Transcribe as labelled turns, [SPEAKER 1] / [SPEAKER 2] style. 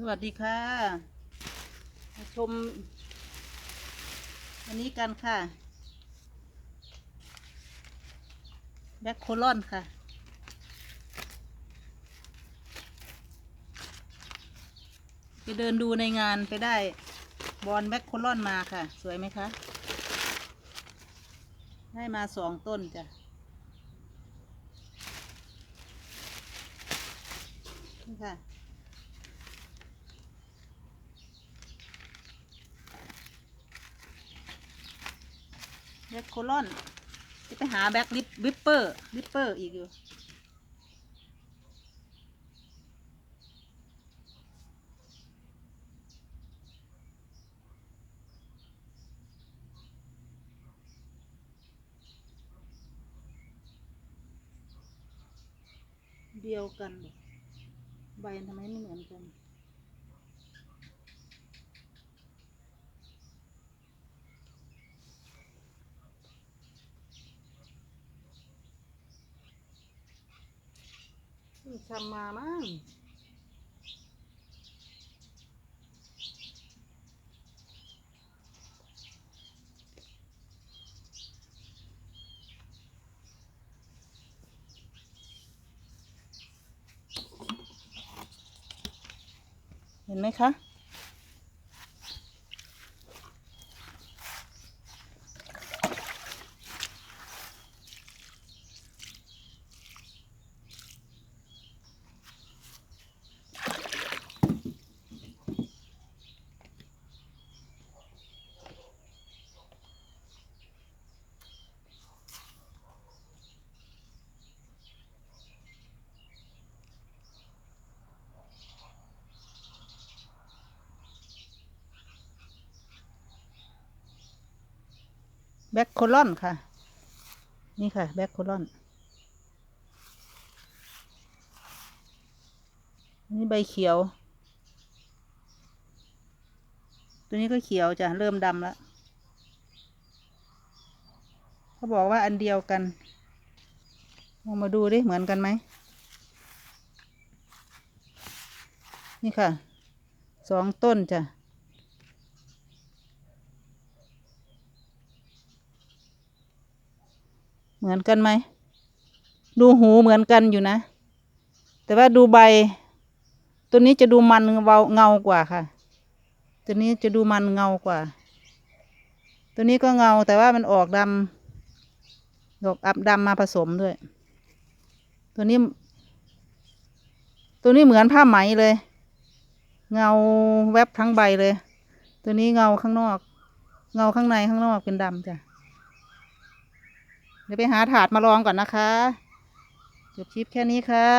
[SPEAKER 1] สวัสดีค่ะ มาชม อันนี้กันค่ะ แบ็คโคลอนค่ะ ไปเดินดูในงานไปได้ บอลแบ็คโคลอนมาค่ะ สวยไหมคะ ได้มาสองต้นจ้ะนี่ค่ะ แบ็คโคลอนจะไปหาแบ็คลิปวิปเปอร์วิปเปอร์อีกอยู่เดียวกัน ใบทำไมไม่เหมือนกัน ทำมามั้งเห็นไหมคะ แบ็คโคลอนค่ะ นี่ค่ะ แบ็คโคลอนนี่ใบเขียว ตัวนี้ก็เขียวจะเริ่มดำแล้วเขาบอกว่าอันเดียวกันลองมาดูดิเหมือนกันไหม นี่ค่ะ สองต้นจ้ะ เหมือนกันไหม ดูหูเหมือนกันอยู่นะ แต่ว่าดูใบ ตัวนี้จะดูมันเงาเงากว่าค่ะ ตัวนี้จะดูมันเงากว่า ตัวนี้ก็เงาแต่ว่ามันออกดำดอกอับดำมาผสมด้วย ตัวนี้ ตัวนี้เหมือนผ้าไหมเลย เงาแวบทั้งใบเลย ตัวนี้เงาข้างนอก เงาข้างในข้างนอกเป็นดำจ้ะ เดี๋ยวไปหาถาดมาลองก่อนนะคะ จบคลิปแค่นี้ค่ะ